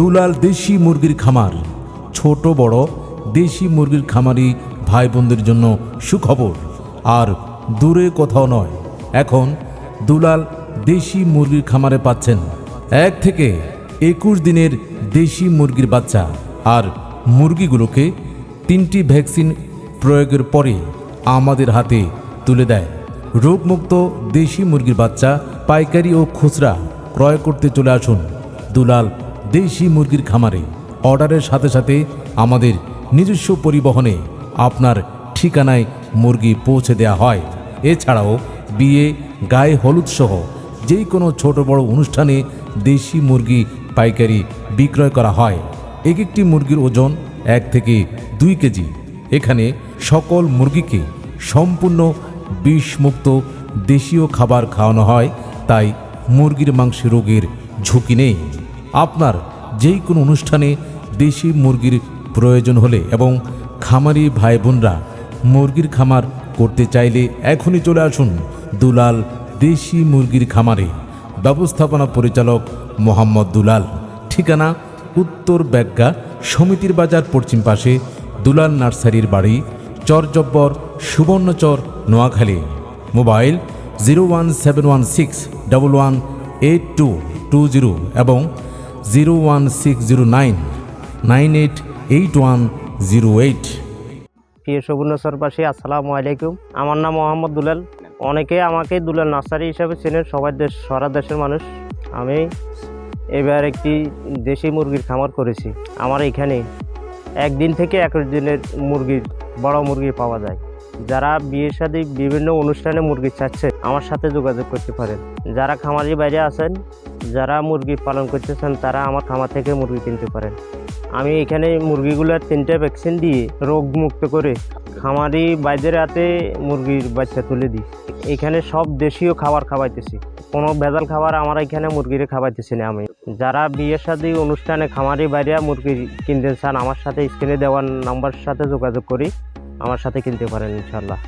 দুলাল দেশি মুরগির খামার। ছোট, বড়, দেশি মুরগির খামারি ভাই বোনদের জন্য সুখবর। আর দূরে কোথাও নয়, এখন দুলাল দেশি মুরগির খামারে পাচ্ছেন এক থেকে একুশ দিনের দেশি মুরগির বাচ্চা। আর মুরগিগুলোকে তিনটি ভ্যাকসিন প্রয়োগের পরে আমাদের হাতে তুলে দেয়। রোগমুক্ত দেশি মুরগির বাচ্চা, পাইকারি ও খুচরা ক্রয় করতে চলে আসুন দুলাল দেশি মুরগির খামারে। অর্ডারের সাথে সাথে আমাদের নিজস্ব পরিবহনে আপনার ঠিকানায় মুরগি পৌঁছে দেওয়া হয়। এছাড়াও বিয়ে, গায়ে হলুদ সহ যে কোনো ছোট বড় অনুষ্ঠানে দেশি মুরগি পাইকারি বিক্রয় করা হয়। এক একটি মুরগির ওজন এক থেকে দুই কেজি। এখানে সকল মুরগিকে সম্পূর্ণ বিষমুক্ত দেশীয় খাবার খাওয়ানো হয়, তাই মুরগির মাংসে রোগের ঝুঁকি নেই। আপনার যেই কোনো অনুষ্ঠানে দেশি মুরগির প্রয়োজন হলে এবং খামারি ভাই বোনরা মুরগির খামার করতে চাইলে এখনই চলে আসুন দুলাল দেশি মুরগির খামারে। ব্যবস্থাপনা পরিচালক মোহাম্মদ দুলাল। ঠিকানা উত্তর ব্যাগা সমিতির বাজার পশ্চিম পাশে দুলাল নার্সারির বাড়ি, Charjabbar Subarnachar, Noakhali. Mobile zero one seven one six double one eight two two zero এবং zero one six zero nine nine eight eight one zero eight. প্রিয় সুবর্ণচরবাসী আসসালামু আলাইকুম। আমার নাম মোহাম্মদ দুলাল। অনেকে আমাকে দুলাল নার্সারি হিসাবে চেনেন, সবাই দেশ, সারা দেশের মানুষ। আমি এবার একটি দেশি মুরগির খামার করেছি। আমার এখানে একদিন থেকে একুশ দিনের মুরগির, বড় মুরগি পাওয়া যায়। যারা বিয়ের সাথে বিভিন্ন অনুষ্ঠানে মুরগি চাচ্ছে, আমার সাথে যোগাযোগ করতে পারেন। যারা খামারি বাইরে আছেন, যারা মুরগি পালন করতেছেন, তারা আমার খামার থেকে মুরগি কিনতে পারেন। আমি এখানে মুরগিগুলোর তিনটে ভ্যাকসিন দিয়ে রোগ মুক্ত করে খামারি বাইদের হাতে মুরগির বাচ্চা তুলে দিই। এখানে সব দেশীয় খাবার খাওয়াইতেছি। কোনো ভেজাল খাবার আমার এখানে মুরগিরে খাওয়াইতেছি না আমি। যারা বিয়ের সাথে অনুষ্ঠানে খামারি বাইরে মুরগি কিনতে চান, আমার সাথে স্ক্রিনে দেওয়ার নাম্বার সাথে যোগাযোগ করি। আমার সাথে কিনতে পারেন ইনশাল্লাহ